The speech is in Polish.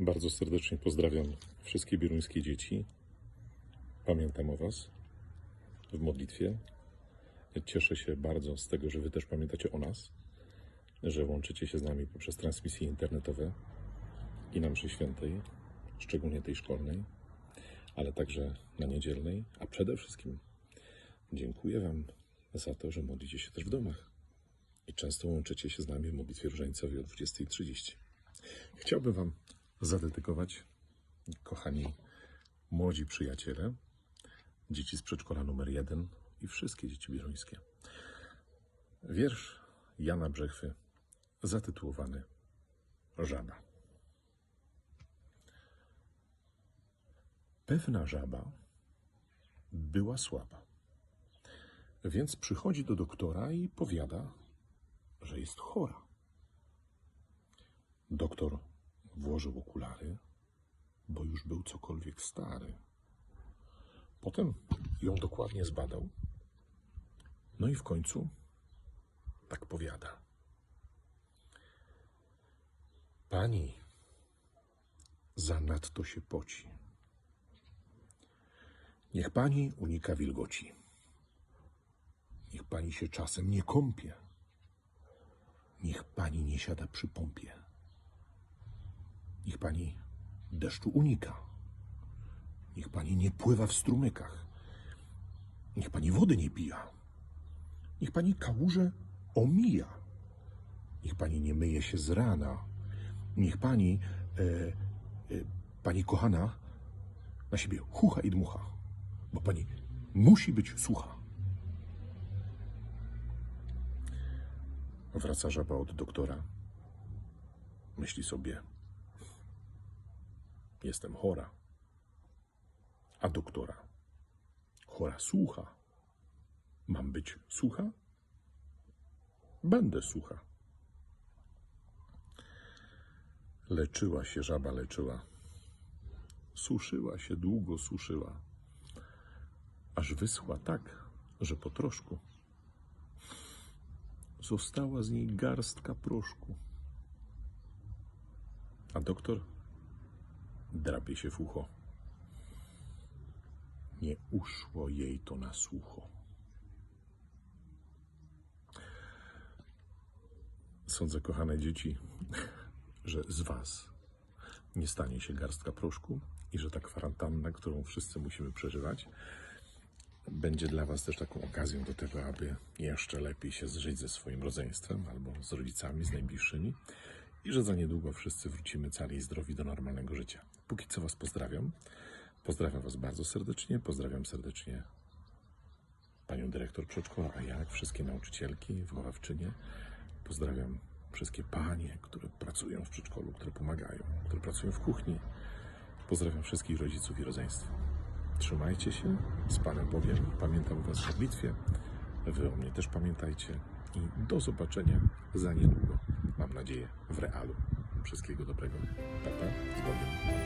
Bardzo serdecznie pozdrawiam wszystkie bieruńskie dzieci. Pamiętam o Was w modlitwie. Cieszę się bardzo z tego, że Wy też pamiętacie o nas, że łączycie się z nami poprzez transmisje internetowe i na mszy świętej, szczególnie tej szkolnej, ale także na niedzielnej, a przede wszystkim dziękuję Wam za to, że modlicie się też w domach i często łączycie się z nami w modlitwie różańcowej o 20.30. Chciałbym Wam zadedykować, kochani młodzi przyjaciele, dzieci z przedszkola numer jeden i wszystkie dzieci bieruńskie. Wiersz Jana Brzechwy zatytułowany Żaba. Pewna żaba była słaba, więc przychodzi do doktora i powiada, że jest chora. Doktor włożył okulary, bo już był cokolwiek stary. Potem ją dokładnie zbadał. No i w końcu tak powiada. Pani zanadto się poci. Niech pani unika wilgoci. Niech pani się czasem nie kąpie. Niech pani nie siada przy pompie. Niech pani deszczu unika. Niech pani nie pływa w strumykach. Niech pani wody nie pija. Niech pani kałuże omija. Niech pani nie myje się z rana. Niech pani, e, e, pani kochana, na siebie chucha i dmucha, bo pani musi być sucha. Wraca żaba od doktora. Myśli sobie, jestem chora. A doktora, chora słucha. Mam być sucha? Będę sucha. Leczyła się żaba, leczyła. Suszyła się, długo suszyła. Aż wyschła tak, że po troszku została z niej garstka proszku. A doktor drapie się w ucho. Nie uszło jej to na sucho. Sądzę, kochane dzieci, że z Was nie stanie się garstka proszku i że ta kwarantanna, którą wszyscy musimy przeżywać, będzie dla Was też taką okazją do tego, aby jeszcze lepiej się zżyć ze swoim rodzeństwem albo z rodzicami, z najbliższymi i że za niedługo wszyscy wrócimy cali i zdrowi do normalnego życia. Póki co Was pozdrawiam. Pozdrawiam Was bardzo serdecznie. Pozdrawiam serdecznie Panią Dyrektor Przedszkola, a jak wszystkie nauczycielki, wychowawczynie. Pozdrawiam wszystkie panie, które pracują w przedszkolu, które pomagają, które pracują w kuchni. Pozdrawiam wszystkich rodziców i rodzeństwo. Trzymajcie się z Panem Bogiem. Pamiętam o Was w modlitwie. Wy o mnie też pamiętajcie. I do zobaczenia za niedługo. Mam nadzieję w realu. Wszystkiego dobrego. Bogiem.